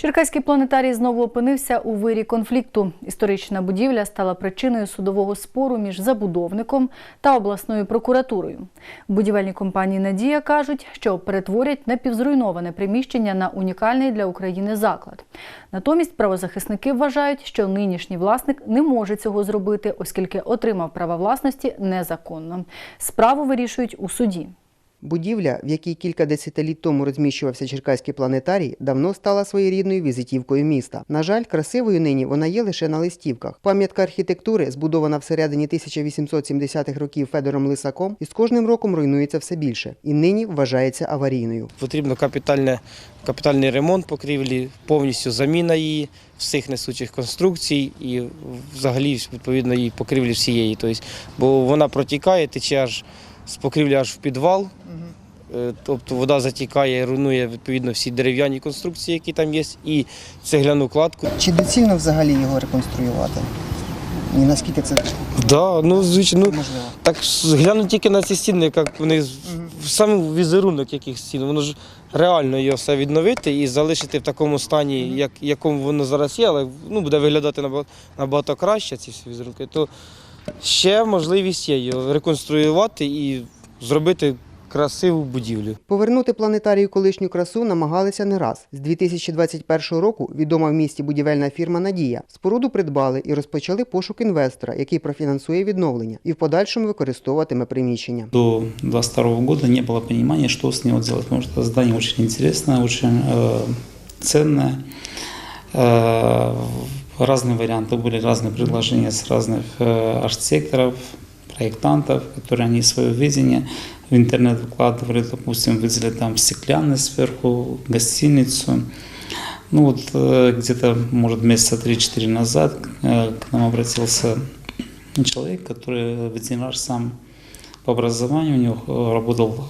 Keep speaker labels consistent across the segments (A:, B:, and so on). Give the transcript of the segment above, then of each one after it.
A: Черкаський планетарій знову опинився у вирі конфлікту. Історична будівля стала причиною судового спору між забудовником та обласною прокуратурою. В будівельній компанії Надія кажуть, що перетворять напівзруйноване приміщення на унікальний для України заклад. Натомість правозахисники вважають, що нинішній власник не може цього зробити, оскільки отримав права власності незаконно. Справу вирішують у суді.
B: Будівля, в якій кілька десятиліть тому розміщувався Черкаський планетарій, давно стала своєрідною візитівкою міста. На жаль, красивою нині вона є лише на листівках. Пам'ятка архітектури, збудована всередині 1870-х років Федором Лисаком, із кожним роком руйнується все більше і нині вважається аварійною.
C: Потрібно капітальне, капітальний ремонт покрівлі, повністю заміна її, всіх несучих конструкцій і взагалі відповідно її покрівлі всієї. Тобто, бо вона протікає, тече аж з покрівлі аж в підвал. Е, Тобто вода затікає, руйнує відповідно всі дерев'яні конструкції, які там є, і цегляну кладку.
B: Чи доцільно взагалі його реконструювати? І наскільки це
C: Да, ну звичайно, ну,
B: можливо?
C: так глянуть тільки на ці стіни, як вони саме візерунок яких стін, воно ж реально його все відновити і залишити в такому стані, як якому воно зараз є, але ну, буде виглядати набагато, набагато краще ці всі візерунки, то ще можливість є його реконструювати і зробити красиву будівлю.
B: Повернути планетарію колишню красу намагалися не раз. З 2021 року відома в місті будівельна фірма Надія споруду придбали і розпочали пошук інвестора, який профінансує відновлення і в подальшому використовуватиме приміщення.
D: До 22 года не было понимания, что с него делать, потому что здание очень интересное, очень э, ценное. Э, разные варианты были, разные предложения с разных э, архитекторов, проектантов, которые они свое видение в интернет выкладывали, допустим, выделили там стеклянный сверху, гостиницу. Ну вот э, где-то, может, месяца 3-4 назад э, к нам обратился человек, который ветеринар сам по образованию, у него э, работал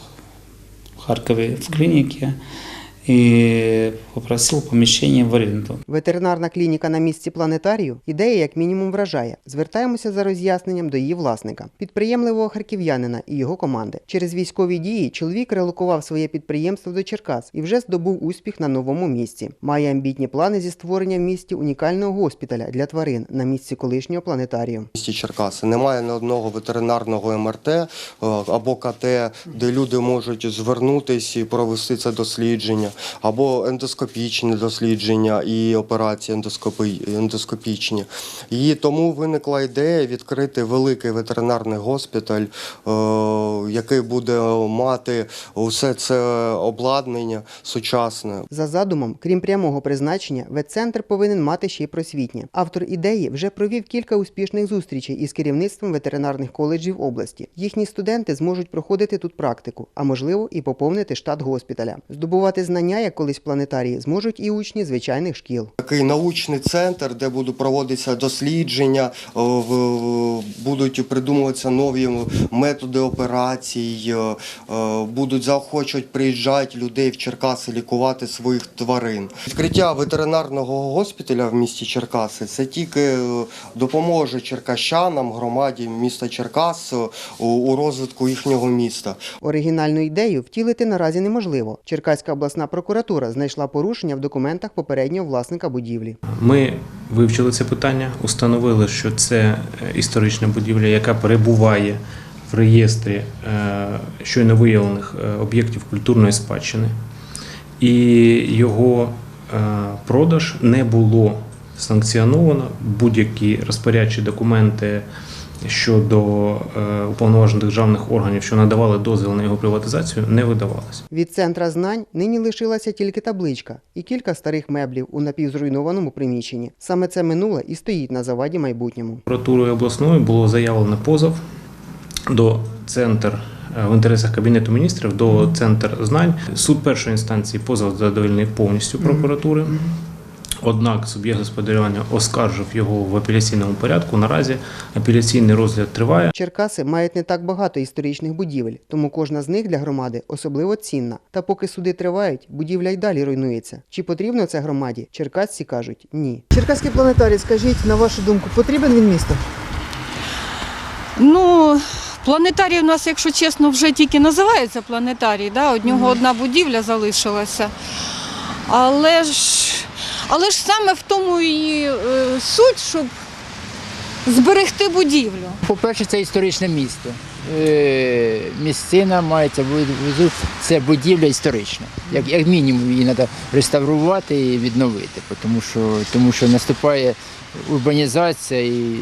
D: в Харькове в клинике и попросил помещение в аренду.
B: Ветеринарна клініка на місці планетарію ідея як мінімум вражає. Звертаємося за роз'ясненням до її власника, підприємливого харків'янина і його команди. Через військові дії чоловік релокував своє підприємство до Черкас і вже здобув успіх на новому місці. Має амбітні плани зі створення в місті унікального госпіталя для тварин на місці колишнього планетарію.
E: місті Черкаси немає ні одного ветеринарного МРТ е, або КТ, де люди можуть звернутися і провести це дослідження, або ендоскопічні дослідження і операції ендоскопічні. І тому виникла ідея відкрити великий ветеринарний госпіталь, е, який буде мати усе це обладнання сучасне.
B: За задумом, крім прямого призначення, ветцентр повинен мати ще й просвітнє. Автор ідеї вже провів кілька успішних зустрічей із керівництвом ветеринарних коледжів області. Їхні студенти зможуть проходити тут практику, а можливо і поповнити штат госпіталя. Здобувати знання, як колись планетарії, зможуть і учні звичайних шкіл.
E: Такий научний центр, де будуть проводитися дослідження, е, будуть придумуватися нові методи операцій, е, е, будуть заохочувати приїжджати людей в Черкаси лікувати своїх тварин. Відкриття ветеринарного госпіталя в місті Черкаси це тільки допоможе черкащанам, громаді міста Черкас у розвитку їхнього міста.
B: Оригінальну ідею втілити наразі неможливо. Черкаська обласна прокуратура знайшла порушення в документах попереднього власника будівлі.
F: Ми вивчили це питання, установили, що це е, історична будівля, яка перебуває в реєстрі е, щойно виявлених е, об'єктів культурної спадщини, і його продаж не було санкціоновано. Будь-які розпорядчі документи щодо е, уповноважених державних органів, що надавали дозвіл на його приватизацію, не видавалися.
B: Від центра знань нині лишилася тільки табличка і кілька старих меблів у напівзруйнованому приміщенні. Саме це минуле і стоїть на заваді майбутньому.
F: Прокуратурою обласною було заявлено позов до центр е, в інтересах Кабінету міністрів до центр знань. Суд першої інстанції позов задовольнив повністю прокуратури. Однак суб'єкт господарювання оскаржив його в апеляційному порядку. Наразі апеляційний розгляд триває.
B: Черкаси мають не так багато історичних будівель, тому кожна з них для громади особливо цінна. Та поки суди тривають, будівля й далі руйнується. Чи потрібно це громаді? Черкасці кажуть ні. Черкаський планетарій, скажіть, на вашу думку, потрібен він місту?
G: Ну, планетарій у нас, якщо чесно, вже тільки називається планетарій, да? од нього одна будівля залишилася. Але ж Але ж саме в тому і е, суть, щоб зберегти будівлю.
H: По-перше, це історичне місто. Е, Місцина мається це будівля історична. Як, як мінімум її треба реставрувати і відновити, тому що, тому що наступає урбанізація і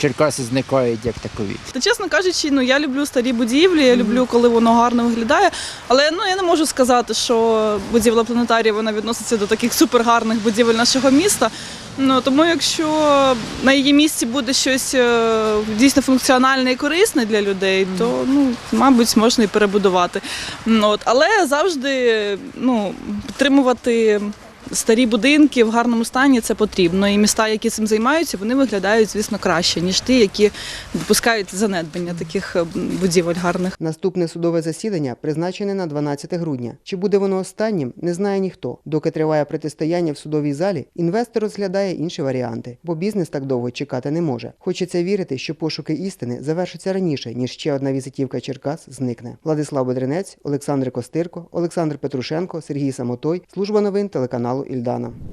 H: Черкаси зникають як такові.
I: Та чесно кажучи, ну я люблю старі будівлі, я люблю, коли воно гарно виглядає. Але ну я не можу сказати, що будівля планетарія вона відноситься до таких супергарних будівель нашого міста. Ну тому, якщо на її місці буде щось е, дійсно функціональне і корисне для людей, то ну мабуть можна і перебудувати. От, але завжди ну підтримувати. Старі будинки в гарному стані це потрібно. І міста, які цим займаються, вони виглядають, звісно, краще, ніж ті, які допускають занедбання таких е, будівель гарних.
B: Наступне судове засідання призначене на 12 грудня. Чи буде воно останнім, не знає ніхто. Доки триває протистояння в судовій залі, інвестор розглядає інші варіанти, бо бізнес так довго чекати не може. Хочеться вірити, що пошуки істини завершаться раніше, ніж ще одна візитівка Черкас зникне. Владислав Бедренець, Олександр Костирко, Олександр Петрушенко, Сергій Самотой. Служба новин телеканалу Ільдана.